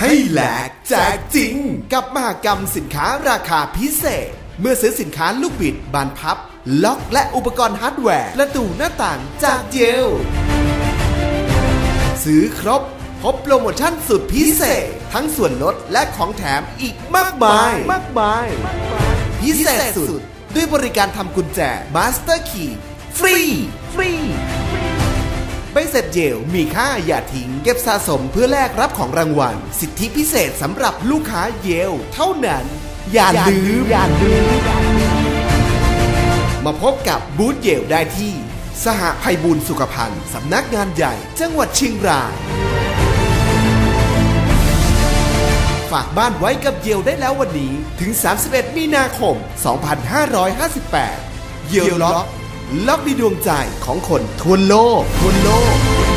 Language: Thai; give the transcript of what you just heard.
ให้แหลกแจกจริง กับมหกรรมสินค้าราคาพิเศษ เมื่อซื้อสินค้าลูกบิด บานพับ ล็อกและอุปกรณ์ฮาร์ดแวร์ประตูหน้าต่างจากเจลซื้อครบพบโปรโมชั่นสุดพิเศษ ทั้งส่วนลดและของแถมอีกมากมายมากมายพิเศษสุด ด้วยบริการทำกุญแจ Master Key ฟรี ฟรี เสร็จเยลมีค่าอย่าทิ้ง เก็บสะสมเพื่อแลกรับของรางวัล สิทธิพิเศษสำหรับลูกค้าเยลเท่านั้น อย่าลืมอย่าลืมมาพบกับบูธเยลได้ที่ สหภัยบุญสุขภัณฑ์สำนักงานใหญ่ จังหวัดเชียงราย ฝากบ้านไว้กับเยลได้แล้ววันนี้ถึง 31 มีนาคม 2558 เยลล็อก ล็อกดีดวงใจของคนทั่วโลกทั่วโลก